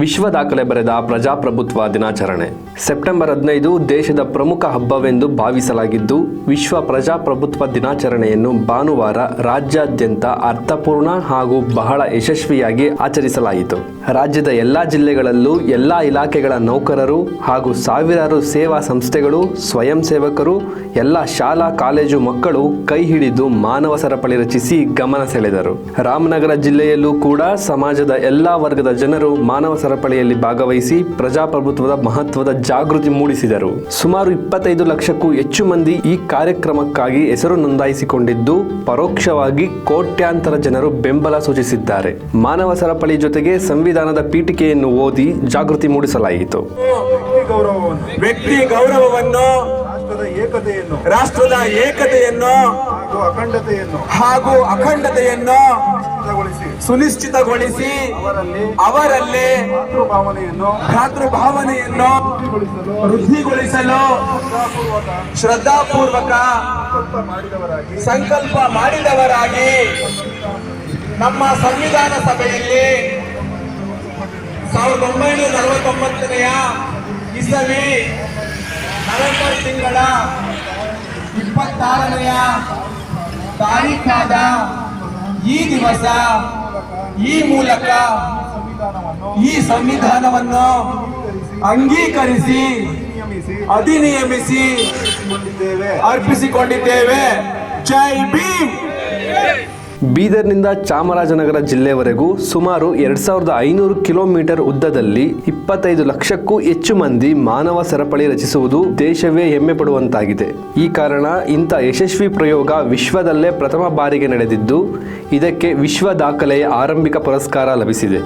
ವಿಶ್ವ ದಾಖಲೆ ಬರೆದ ಪ್ರಜಾಪ್ರಭುತ್ವ ದಿನಾಚರಣೆ. ಸೆಪ್ಟೆಂಬರ್ ಹದಿನೈದು ದೇಶದ ಪ್ರಮುಖ ಹಬ್ಬವೆಂದು ಭಾವಿಸಲಾಗಿದ್ದು, ವಿಶ್ವ ಪ್ರಜಾಪ್ರಭುತ್ವ ದಿನಾಚರಣೆಯನ್ನು ಭಾನುವಾರ ರಾಜ್ಯಾದ್ಯಂತ ಅರ್ಥಪೂರ್ಣ ಹಾಗೂ ಬಹಳ ಯಶಸ್ವಿಯಾಗಿ ಆಚರಿಸಲಾಯಿತು. ರಾಜ್ಯದ ಎಲ್ಲಾ ಜಿಲ್ಲೆಗಳಲ್ಲೂ ಎಲ್ಲಾ ಇಲಾಖೆಗಳ ನೌಕರರು ಹಾಗೂ ಸಾವಿರಾರು ಸೇವಾ ಸಂಸ್ಥೆಗಳು, ಸ್ವಯಂ ಸೇವಕರು, ಎಲ್ಲ ಶಾಲಾ, ಕಾಲೇಜು ಮಕ್ಕಳು ಕೈ ಹಿಡಿದು ಮಾನವ ಸರಪಳಿ ರಚಿಸಿ ಗಮನ ಸೆಳೆದರು. ರಾಮನಗರ ಜಿಲ್ಲೆಯಲ್ಲೂ ಕೂಡ ಸಮಾಜದ ಎಲ್ಲಾ ವರ್ಗದ ಜನರು ಮಾನವ ಸರಪಳಿಯಲ್ಲಿ ಭಾಗವಹಿಸಿ ಪ್ರಜಾಪ್ರಭುತ್ವದ ಮಹತ್ವದ ಜಾಗೃತಿ ಮೂಡಿಸಿದರು. ಸುಮಾರು ಇಪ್ಪತ್ತೈದು ಲಕ್ಷಕ್ಕೂ ಹೆಚ್ಚು ಮಂದಿ ಈ ಕಾರ್ಯಕ್ರಮಕ್ಕಾಗಿ ಹೆಸರು ನೋಂದಾಯಿಸಿಕೊಂಡಿದ್ದು, ಪರೋಕ್ಷವಾಗಿ ಕೋಟ್ಯಾಂತರ ಜನರು ಬೆಂಬಲ ಸೂಚಿಸಿದ್ದಾರೆ. ಮಾನವ ಸರಪಳಿ ಜೊತೆಗೆ ಸಂವಿಧಾನದ ಪೀಠಿಕೆಯನ್ನು ಓದಿ ಜಾಗೃತಿ ಮೂಡಿಸಲಾಯಿತು. ವ್ಯಕ್ತಿ ಗೌರವವನ್ನು, ರಾಷ್ಟ್ರದ ಏಕತೆಯನ್ನು, ಹಾಗೂ ಅಖಂಡತೆಯನ್ನು ಸುನಿಶ್ಚಿತಗೊಳಿಸಿ. ಅವರಲ್ಲಿ ಭಾವನೆಯನ್ನು ಭಾವನೆಯನ್ನು ವೃದ್ಧಿಗೊಳಿಸಲು ಶ್ರದ್ಧಾಪೂರ್ವಕ ಶ್ರದ್ಧಾಪೂರ್ವಕ ಸಂಕಲ್ಪ ಮಾಡಿದವರಾಗಿ ಸಂಕಲ್ಪ ಮಾಡಿದವರಾಗಿ ನಮ್ಮ ಸಂವಿಧಾನ ಸಭೆಯಲ್ಲಿ ಸಾವಿರದ ಒಂಬೈನೂರ ನಲವತ್ತೊಂಬತ್ತನೆಯ ಇಸವಿ ನವೆಂಬರ್ ತಿಂಗಳ ಇಪ್ಪತ್ತಾರನೆಯ ತಾರೀಖಾದ ಈ ದಿವಸ ಈ ಮೂಲಕ ಈ ಸಂವಿಧಾನವನ್ನು ಅಂಗೀಕರಿಸಿ ಅಧಿನಿಯಮಿಸಿ ಕೊಂಡಿದ್ದೇವೆ ಅರ್ಪಿಸಿಕೊಂಡಿದ್ದೇವೆ. ಜೈ ಭೀಮ್. ಬೀದರ್ನಿಂದ ಚಾಮರಾಜನಗರ ಜಿಲ್ಲೆವರೆಗೂ ಸುಮಾರು ಎರಡ್ ಸಾವಿರದ ಐನೂರು ಕಿಲೋಮೀಟರ್ ಉದ್ದದಲ್ಲಿ ಇಪ್ಪತ್ತೈದು ಲಕ್ಷಕ್ಕೂ ಹೆಚ್ಚು ಮಂದಿ ಮಾನವ ಸರಪಳಿ ರಚಿಸುವುದು ದೇಶವೇ ಹೆಮ್ಮೆ ಪಡುವಂತಾಗಿದೆ. ಈ ಕಾರಣ ಇಂಥ ಯಶಸ್ವಿ ಪ್ರಯೋಗ ವಿಶ್ವದಲ್ಲೇ ಪ್ರಥಮ ಬಾರಿಗೆ ನಡೆದಿದ್ದು, ಇದಕ್ಕೆ ವಿಶ್ವ ದಾಖಲೆಯ ಆರಂಭಿಕ ಪುರಸ್ಕಾರ ಲಭಿಸಿದೆ.